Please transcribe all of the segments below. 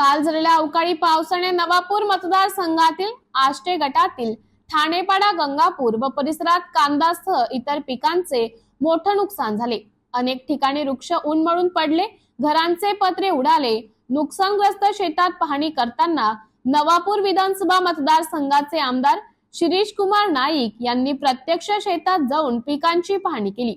काल झालेल्या अवकाळी पावसाने नवापूर मतदारसंघातील आष्टे गटातील ठाणेपाडा गंगापूर व परिसरात कांदासह इतर पिकांचे मोठं नुकसान झाले. अनेक ठिकाणी वृक्ष उन्मळून पडले घरांचे पत्रे उडाले. नुकसानग्रस्त शेतात पाहणी करताना नवापूर विधानसभा मतदारसंघाचे आमदार शिरीष कुमार नाईक यांनी प्रत्यक्ष शेतात जाऊन पिकांची पाहणी केली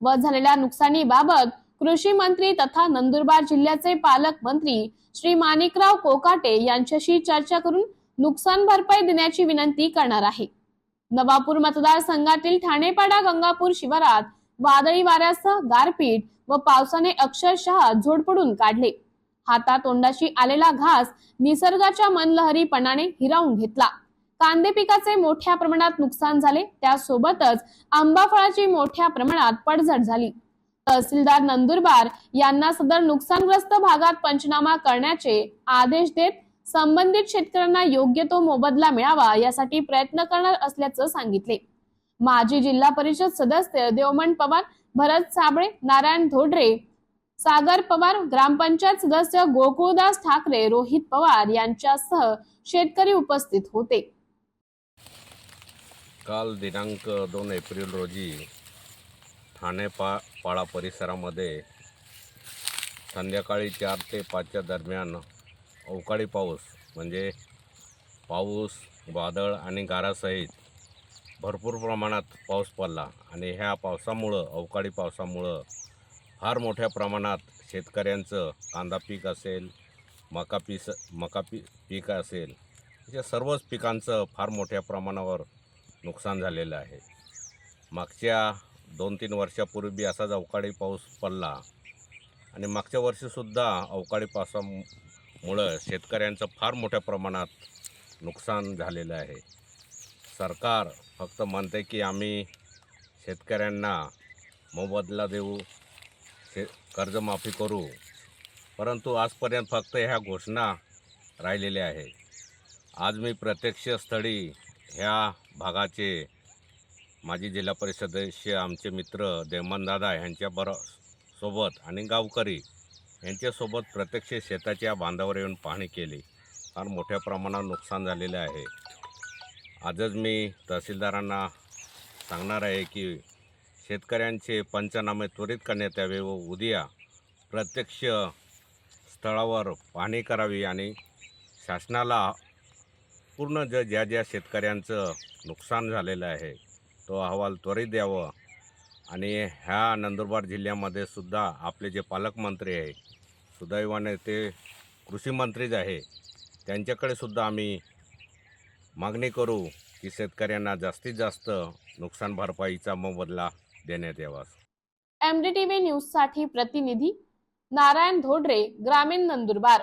व झालेल्या नुकसानीबाबत कृषी मंत्री तथा नंदुरबार जिल्ह्याचे पालकमंत्री श्री माणिकराव कोकाटे यांच्याशी चर्चा करून नुकसान भरपाई देण्याची विनंती करणार आहे. नवापूर मतदारसंघातील ठाणेपाडा गंगापूर शिवारात वादळी वाऱ्यासह गारपीट व पावसाने अक्षरशः झोडपडून काढले. हातातोंडाशी आलेला घास निसर्गाच्या मनलहरीपणाने हिरावून घेतला. कांदे पिकाचे मोठ्या प्रमाणात नुकसान झाले त्यासोबतच आंबा फळाची मोठ्या प्रमाणात पडझड झाली. तहसीलदार नंदुरबार यांना सदर नुकसानग्रस्त भागात पंचनामा करण्याचे आदेश देत संबंधित शेतकऱ्यांना योग्य तो मोबदला मिळावा यासाठी प्रयत्न करणार असल्याचं सांगितले. माजी जिल्हा परिषद सदस्य देवमन पवार भरत साबळे नारायण धोडरे सागर पवार ग्रामपंचायत सदस्य गोकुळदास ठाकरे रोहित पवार यांच्यासह शेतकरी उपस्थित होते. काल दिनांक दोन एप्रिल रोजी ठाणे पा पाळा परिसरामध्ये संध्याकाळी चार ते पाचच्या दरम्यान अवकाळी पाऊस म्हणजे पाऊस वादळ आणि गारासहित भरपूर प्रमाणात पाऊस पडला आणि ह्या पावसामुळं अवकाळी पावसामुळं फार मोठ्या प्रमाणात शेतकऱ्यांचं कांदा पीक असेल मका पीस मका पी पीक असेल या सर्वच पिकांचं फार मोठ्या प्रमाणावर नुकसान झालेलं आहे. मागच्या दोन तीन वर्षापूर्वी असाच अवकाळी पाऊस पडला. आणि मागच्या वर्षीसुद्धा अवकाळी पावसामुळं शेतकऱ्यांचं फार मोठ्या प्रमाणात नुकसान झालेलं आहे. सरकार फक्त म्हणते की आम्ही शेतकऱ्यांना मोबदला देऊ शे कर्जमाफी करू परंतु आजपर्यंत फक्त ह्या घोषणा राहिलेल्या आहेत. आज मी प्रत्यक्ष स्थळी ह्या भागाचे माजी जिल्हा परिषद सदस्य आमचे मित्र देवमनदादा यांच्या बरो सोबत आणि गावकरी यांच्यासोबत प्रत्यक्ष शेताच्या बांधावर येऊन पाहणी केली. फार मोठ्या प्रमाणात नुकसान झालेलं आहे. आजच मी तहसीलदारांना सांगणार आहे की शेतकऱ्यांचे पंचनामे त्वरित करण्यात यावे व उद्या प्रत्यक्ष स्थळावर पाहणी करावी आणि शासनाला पूर्ण ज ज्या ज्या शेतकऱ्यांचं नुकसान झालेलं आहे. तो अहवाल त्वरित द्यावं. आणि ह्या नंदुरबार जिल्ह्यामध्ये सुद्धा आपले जे पालकमंत्री आहे सुदैवाने ते कृषी मंत्रीच आहे त्यांच्याकडे सुद्धा आम्ही मागणी करू की शेतकऱ्यांना जास्तीत जास्त नुकसान भरपाईचा मोबदला देण्यात यावा एमडीटीव्ही व्ही न्यूजसाठी प्रतिनिधी नारायण धोडरे ग्रामीण नंदुरबार.